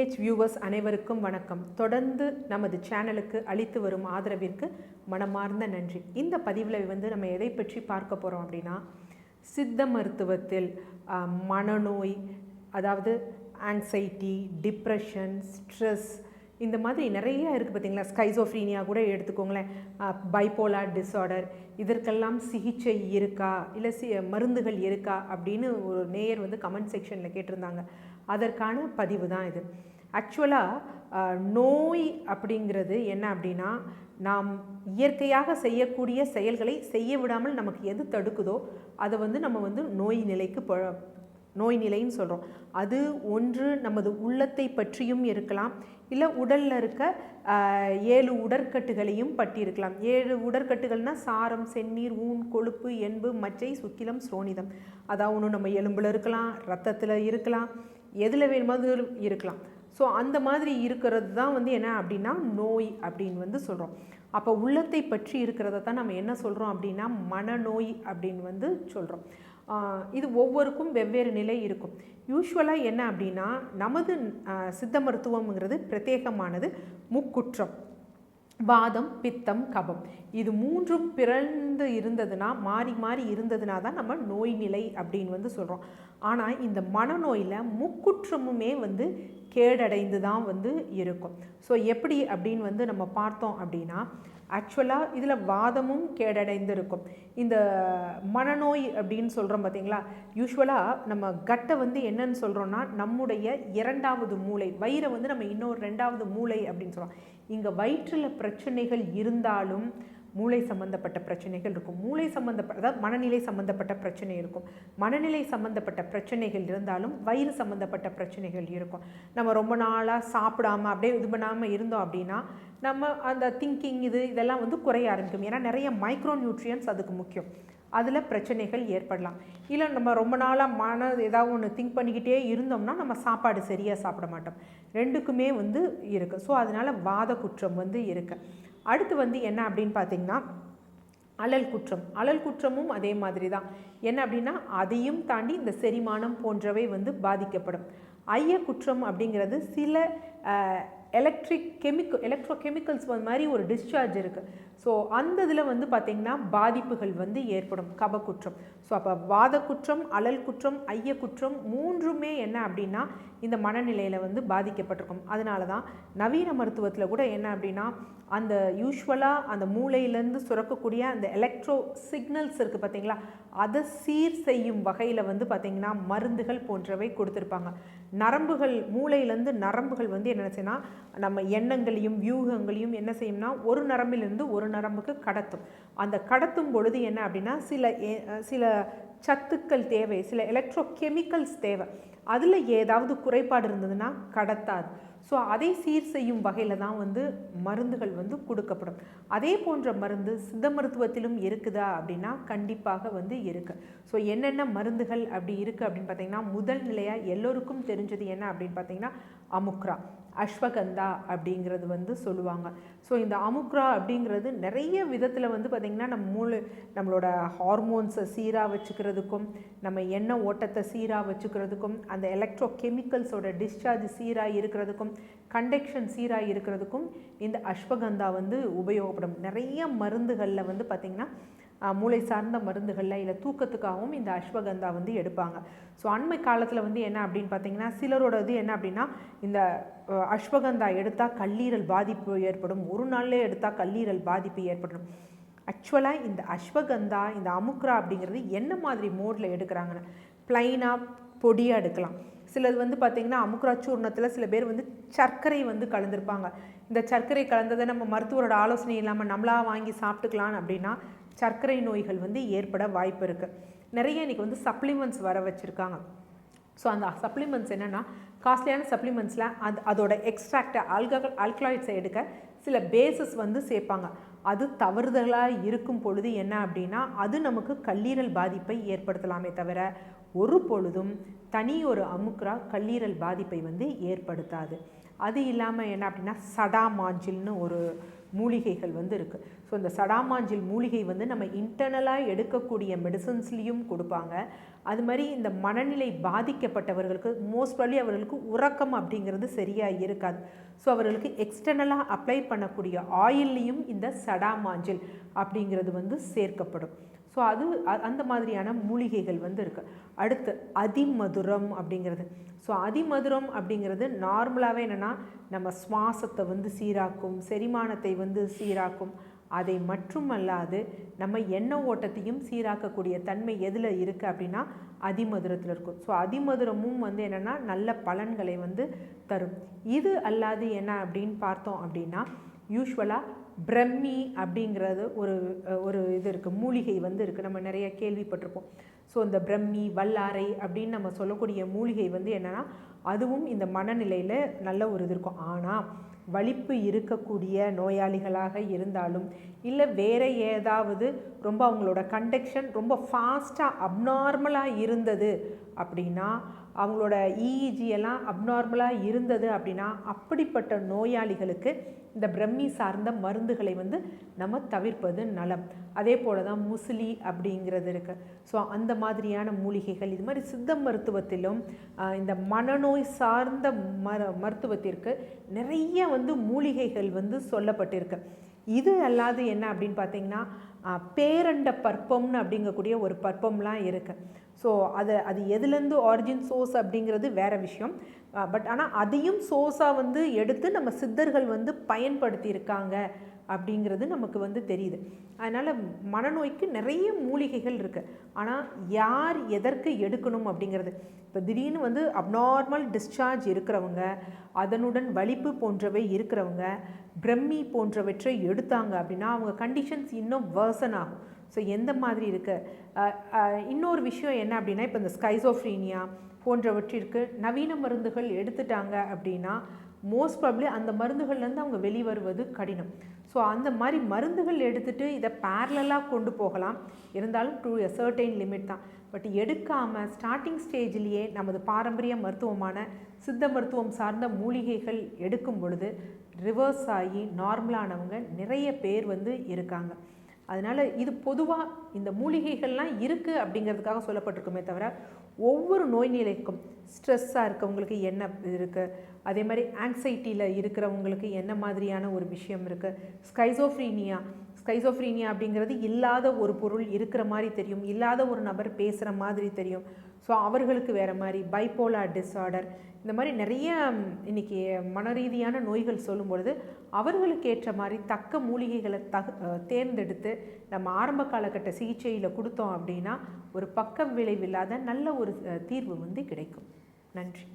DH viewers அனைவருக்கும் வணக்கம். தொடர்ந்து நமது சேனலுக்கு அளித்து வரும் ஆதரவிற்கு மனமார்ந்த நன்றி. இந்த பதிவில் வந்து நம்ம எதை பற்றி பார்க்க போகிறோம் அப்படின்னா சித்த மருத்துவத்தில் மனநோய் அதாவது ஆங்ஸைட்டி டிப்ரெஷன் ஸ்ட்ரெஸ் இந்த மாதிரி நிறைய இருக்குது பார்த்தீங்களா ஸ்கைசோஃப்ரீனியா கூட எடுத்துக்கோங்களேன். பைப்போலார் டிஸார்டர் இதற்கெல்லாம் சிகிச்சை இருக்கா? இல்லை சி மருந்துகள் இருக்கா? அப்படின்னு ஒரு நேயர் வந்து கமெண்ட் செக்ஷனில் கேட்டிருந்தாங்க. அதற்கான பதிவு தான் இது. ஆக்சுவலாக நோய் அப்படிங்கிறது என்ன அப்படின்னா நாம் இயற்கையாக செய்யக்கூடிய செயல்களை செய்ய விடாமல் நமக்கு எது தடுக்குதோ அதை வந்து நம்ம வந்து நோய் நிலைக்கு ப நோய் நிலைன்னு சொல்கிறோம் அது ஒன்று நமது உள்ளத்தை பற்றியும் இருக்கலாம். இல்லை உடலில் இருக்க ஏழு உடற்கட்டுகளையும் பற்றி இருக்கலாம் ஏழு உடற்கட்டுகள்னா சாரம் செந்நீர் ஊன் கொழுப்பு எண்பு மச்சை சுக்கிலம் ஸ்ரோனிதம். அதாவது ஒன்று நம்ம எலும்பில் இருக்கலாம் ரத்தத்தில் இருக்கலாம் எதில் வேணுமாவது இருக்கலாம். ஸோ அந்த மாதிரி இருக்கிறது தான் வந்து என்ன அப்படின்னா நோய் அப்படின்னு வந்து சொல்கிறோம் அப்போ உள்ளத்தை பற்றி இருக்கிறத தான் நம்ம என்ன சொல்கிறோம் அப்படின்னா மனநோய் அப்படின்னு வந்து சொல்கிறோம் இது ஒவ்வொருக்கும் வெவ்வேறு நிலை இருக்கும். யூஸ்வலாக என்ன அப்படின்னா நமது சித்த மருத்துவம்ங்கிறது பிரத்யேகமானது முக்குற்றம் வாதம் பித்தம் கபம். இது மூன்றும் பிறந்து இருந்ததுன்னா மாறி மாறி இருந்ததுனா தான் நம்ம நோய் நிலை அப்படின்னு வந்து சொல்கிறோம் ஆனால் இந்த மனநோயில் முக்குற்றமுமே வந்து கேடடைந்து தான் வந்து இருக்கும். ஸோ எப்படி அப்படின்னு வந்து நம்ம பார்த்தோம் அப்படின்னா ஆக்சுவலாக இதில் வாதமும் கேடடைந்து இருக்கும் இந்த மனநோய் அப்படின்னு சொல்கிறோம் பார்த்தீங்களா யூஸ்வலாக நம்ம கட்டை வந்து என்னன்னு சொல்கிறோன்னா நம்முடைய இரண்டாவது மூளை வயிறை வந்து நம்ம இன்னொரு ரெண்டாவது மூளை அப்படின்னு சொல்கிறோம் இங்கே வயிற்றில் பிரச்சனைகள் இருந்தாலும் மூளை சம்பந்தப்பட்ட பிரச்சனைகள் இருக்கும். மூளை சம்பந்தப்பட்ட அதாவது மனநிலை சம்பந்தப்பட்ட பிரச்சனை இருக்கும். மனநிலை சம்பந்தப்பட்ட பிரச்சனைகள் இருந்தாலும் வயிறு சம்பந்தப்பட்ட பிரச்சனைகள் இருக்கும். நம்ம ரொம்ப நாளாக சாப்பிடாம அப்படியே இது பண்ணாமல் இருந்தோம் அப்படின்னா நம்ம அந்த திங்கிங் இது இதெல்லாம் வந்து குறைய ஆரம்பிக்கும். ஏன்னா நிறைய மைக்ரோ நியூட்ரியன்ஸ் அதுக்கு முக்கியம். அதில் பிரச்சனைகள் ஏற்படலாம். இல்லை நம்ம ரொம்ப நாளாக மன ஏதாவது ஒன்று திங்க் பண்ணிக்கிட்டே இருந்தோம்னா நம்ம சாப்பாடு சரியாக சாப்பிட மாட்டோம். ரெண்டுக்குமே வந்து இருக்குது ஸோ அதனால் வாத குற்றம் வந்து இருக்குது அடுத்து வந்து என்ன அப்படின்னு பார்த்தீங்கன்னா அலல் குற்றம். அலல் குற்றமும் அதே மாதிரி தான் என்ன அப்படின்னா அதையும் தாண்டி இந்த செரிமானம் போன்றவை வந்து பாதிக்கப்படும். ஐய குற்றம் அப்படிங்கிறது சில எலக்ட்ரிக் கெமிக்கல் எலக்ட்ரோ கெமிக்கல்ஸ் மாதிரி ஒரு டிஸ்சார்ஜ் இருக்குது ஸோ அந்த இதில் வந்து பார்த்திங்கன்னா பாதிப்புகள் வந்து ஏற்படும். கபக்குற்றம். ஸோ அப்போ வாத குற்றம் அழல் குற்றம் ஐய குற்றம் மூன்றுமே என்ன அப்படின்னா இந்த மனநிலையில் வந்து பாதிக்கப்பட்டிருக்கும். அதனால தான் நவீன மருத்துவத்தில் கூட என்ன அப்படின்னா அந்த யூஸ்வலாக அந்த மூளையிலேருந்து சுரக்கக்கூடிய அந்த எலக்ட்ரோ சிக்னல்ஸ் இருக்குது பார்த்திங்களா அதை சீர் செய்யும் வகையில் வந்து பார்த்திங்கன்னா மருந்துகள் போன்றவை கொடுத்துருப்பாங்க. நரம்புகள் மூளையிலேருந்து நரம்புகள் வந்து என்ன செய்யணும்னா நம்ம எண்ணங்களையும் வியூகங்களையும் என்ன செய்யும்னா ஒரு நரம்பிலிருந்து ஒரு நரம்புக்கு கடத்தும். அந்த கடத்தும் பொழுது என்ன அப்படின்னா சில சில சத்துக்கள் தேவை சில எலக்ட்ரோ கெமிக்கல்ஸ் தேவை. அதில் ஏதாவது குறைபாடு இருந்ததுன்னா கடத்தாது. ஸோ அதை சீர் செய்யும் வகையில் தான் வந்து மருந்துகள் வந்து கொடுக்கப்படும். அதே போன்ற மருந்து சித்த மருத்துவத்திலும் இருக்குதா அப்படின்னா கண்டிப்பாக வந்து இருக்குது ஸோ என்னென்ன மருந்துகள் அப்படி இருக்குது அப்படின்னு பார்த்தீங்கன்னா முதல் நிலையாக எல்லோருக்கும் தெரிஞ்சது என்ன அப்படின்னு பார்த்தீங்கன்னா அமுக்ரா. அஸ்வகந்தா அப்படிங்கிறது வந்து சொல்லுவாங்க. ஸோ இந்த அமுக்ரா அப்படிங்கிறது நிறைய விதத்தில் வந்து பார்த்திங்கன்னா நம்ம மூளை நம்மளோட ஹார்மோன்ஸை சீராக வச்சுக்கிறதுக்கும் நம்ம எண்ணெய் ஓட்டத்தை சீராக வச்சுக்கிறதுக்கும் அந்த எலக்ட்ரோ கெமிக்கல்ஸோட டிஸ்சார்ஜ் சீராக இருக்கிறதுக்கும் கண்டெக்ஷன் சீராக இருக்கிறதுக்கும் இந்த அஸ்வகந்தா வந்து உபயோகப்படும். நிறைய மருந்துகளில் வந்து பார்த்திங்கன்னா மூளை சார்ந்த மருந்துகளில் இல்லை தூக்கத்துக்காகவும் இந்த அஸ்வகந்தா வந்து எடுப்பாங்க. ஸோ அண்மை காலத்தில் வந்து என்ன அப்படின்னு பார்த்தீங்கன்னா சிலரோட இது என்ன அப்படின்னா இந்த அஸ்வகந்தா எடுத்தால் கல்லீரல் பாதிப்பு ஏற்படும். ஒரு நாள்லேயே எடுத்தால் கல்லீரல் பாதிப்பு ஏற்படும். ஆக்சுவலாக இந்த அஸ்வகந்தா இந்த அமுக்ரா அப்படிங்கிறது என்ன மாதிரி மோடில் எடுக்கிறாங்கன்னு ப்ளைனாக பொடியாக எடுக்கலாம். சிலது வந்து பார்த்திங்கன்னா அமுக்ரா சூர்ணத்தில் சில பேர் வந்து சர்க்கரை வந்து கலந்துருப்பாங்க. இந்த சர்க்கரை கலந்ததை நம்ம மருத்துவரோட ஆலோசனை இல்லாமல் நம்மளாக வாங்கி சாப்பிட்டுக்கலாம் அப்படின்னா சர்க்கரை நோய்கள் வந்து ஏற்பட வாய்ப்பு இருக்குது நிறைய இன்றைக்கி வந்து சப்ளிமெண்ட்ஸ் வர வச்சுருக்காங்க. ஸோ அந்த சப்ளிமெண்ட்ஸ் என்னென்னா காஸ்ட்லியான சப்ளிமெண்ட்ஸில் அது அதோட எக்ஸ்ட்ராக்டை ஆல்கா ஆல்கலாய்ட்ஸை எடுக்க சில பேசஸ் வந்து சேர்ப்பாங்க. அது தவறுதலாக இருக்கும் பொழுது என்ன அப்படின்னா அது நமக்கு கல்லீரல் பாதிப்பை ஏற்படுத்தலாமே தவிர ஒரு பொழுதும் தனி ஒரு அமுக்ரா கல்லீரல் பாதிப்பை வந்து ஏற்படுத்தாது. அது இல்லாமல் என்ன அப்படின்னா சடா மாஞ்சில்னு ஒரு மூலிகைகள் வந்து இருக்குது ஸோ இந்த சடாமாஞ்சில் மூலிகை வந்து நம்ம இன்டர்னலாக எடுக்கக்கூடிய மெடிசன்ஸ்லேயும் கொடுப்பாங்க. அது மாதிரி இந்த மனநிலை பாதிக்கப்பட்டவர்களுக்கு மோஸ்ட் அவர்களுக்கு உறக்கம் அப்படிங்கிறது சரியாக இருக்காது. ஸோ அவர்களுக்கு எக்ஸ்டர்னலாக அப்ளை பண்ணக்கூடிய ஆயில்லையும் இந்த சடாமாஞ்சில் அப்படிங்கிறது வந்து சேர்க்கப்படும். ஸோ அது அந்த மாதிரியான மூலிகைகள் வந்து இருக்குது அடுத்து அதிமதுரம் அப்படிங்கிறது. ஸோ அதிமதுரம் அப்படிங்கிறது நார்மலாகவே என்னென்னா நம்ம சுவாசத்தை வந்து சீராக்கும் செரிமானத்தை வந்து சீராக்கும். அதை மட்டுமல்லாது நம்ம எண்ணெய் ஓட்டத்தையும் சீராக்கக்கூடிய தன்மை எதில் இருக்குது அப்படின்னா அதிமதுரத்தில் இருக்கும். ஸோ அதிமதுரமும் வந்து என்னென்னா நல்ல பலன்களை வந்து தரும். இது அல்லாது என்ன அப்படின்னு பார்த்தோம் அப்படின்னா யூஸ்வலாக பிரம்மி அப்படிங்கிறது ஒரு ஒரு இது இருக்குது மூலிகை வந்து இருக்குது நம்ம நிறைய கேள்விப்பட்டிருப்போம். ஸோ இந்த பிரம்மி வல்லாரை அப்படின்னு நம்ம சொல்லக்கூடிய மூலிகை வந்து என்னென்னா அதுவும் இந்த மனநிலையில் நல்ல ஒரு இது இருக்கும். ஆனால் வலிப்பு இருக்கக்கூடிய நோயாளிகளாக இருந்தாலும் இல்லை வேறு ஏதாவது ரொம்ப அவங்களோட கண்டக்ஷன் ரொம்ப ஃபாஸ்ட்டாக அப்நார்மலாக இருந்தது அப்படின்னா அவங்களோட இஇஜி எல்லாம் அப்நார்மலாக இருந்தது அப்படின்னா அப்படிப்பட்ட நோயாளிகளுக்கு இந்த பிரம்மி சார்ந்த மருந்துகளை வந்து நம்ம தவிர்ப்பது நலம். அதே போல் தான் முசிலி அப்படிங்கிறது இருக்குது ஸோ அந்த மாதிரியான மூலிகைகள் இது மாதிரி சித்த மருத்துவத்திலும் இந்த மனநோய் சார்ந்த மரு மருத்துவத்திற்கு நிறைய வந்து மூலிகைகள் வந்து சொல்லப்பட்டிருக்கு. இது அல்லாது என்ன அப்படின்னு பார்த்தீங்கன்னா பேரண்ட பற்பம்னு அப்படிங்கக்கூடிய ஒரு பற்பம்லாம் இருக்குது ஸோ அது அது எதுலேருந்து ஆரிஜின் சோர்ஸ் அப்படிங்கிறது வேறு விஷயம். பட் ஆனால் அதையும் சோர்ஸாக வந்து எடுத்து நம்ம சித்தர்கள் வந்து பயன்படுத்தியிருக்காங்க அப்படிங்கிறது நமக்கு வந்து தெரியுது. அதனால் மனநோய்க்கு நிறைய மூலிகைகள் இருக்குது ஆனால் யார் எதற்கு எடுக்கணும் அப்படிங்கிறது? இப்போ திடீர்னு வந்து அப்நார்மல் டிஸ்சார்ஜ் இருக்கிறவங்க அதனுடன் வலிப்பு போன்றவை இருக்கிறவங்க பிரம்மி போன்றவற்றை எடுத்தாங்க அப்படின்னா அவங்க கண்டிஷன்ஸ் இன்னும் வேர்சன் ஆகும். ஸோ எந்த மாதிரி இருக்குது இன்னொரு விஷயம் என்ன அப்படின்னா இப்போ இந்த ஸ்கைசோஃப்ரீனியா போன்றவற்றிற்கு நவீன மருந்துகள் எடுத்துட்டாங்க அப்படின்னா மோஸ்ட் ப்ராப்ளி அந்த மருந்துகள்லேருந்து அவங்க வெளிவருவது கடினம். ஸோ அந்த மாதிரி மருந்துகள் எடுத்துகிட்டு இதை பேரலாக கொண்டு போகலாம். இருந்தாலும் டு எ சர்டைன் லிமிட் தான். பட் எடுக்காமல் ஸ்டார்டிங் ஸ்டேஜ்லேயே நமது பாரம்பரிய மருத்துவமான சித்த மருத்துவம் சார்ந்த மூலிகைகள் எடுக்கும் பொழுது ரிவர்ஸ் ஆகி நார்மலானவங்க நிறைய பேர் வந்து இருக்காங்க. அதனால் இது பொதுவாக இந்த மூலிகைகள்லாம் இருக்குது அப்படிங்கிறதுக்காக சொல்லப்பட்டிருக்குமே தவிர ஒவ்வொரு நோய் நிலைக்கும் ஸ்ட்ரெஸ்ஸாக இருக்கவங்களுக்கு என்ன இருக்குது அதே மாதிரி ஆங்ஸைட்டியில் இருக்கிறவங்களுக்கு என்ன மாதிரியான ஒரு விஷயம் இருக்குது ஸ்கைசோஃப்ரீனியா ஸ்கைசோஃப்ரீனியா அப்படிங்கிறது இல்லாத ஒரு பொருள் இருக்கிற மாதிரி தெரியும். இல்லாத ஒரு நபர் பேசுகிற மாதிரி தெரியும். ஸோ அவர்களுக்கு வேறு மாதிரி பைப்போலா டிஸார்டர் இந்த மாதிரி நிறைய இன்றைக்கி மனரீதியான நோய்கள் சொல்லும்பொழுது அவர்களுக்கு ஏற்ற மாதிரி தக்க மூலிகைகளை தகு தேர்ந்தெடுத்து நம்ம ஆரம்ப காலகட்ட சிகிச்சையில் கொடுத்தோம் அப்படின்னா ஒரு பக்கம் விளைவில்லாத நல்ல ஒரு தீர்வு வந்து கிடைக்கும். நன்றி.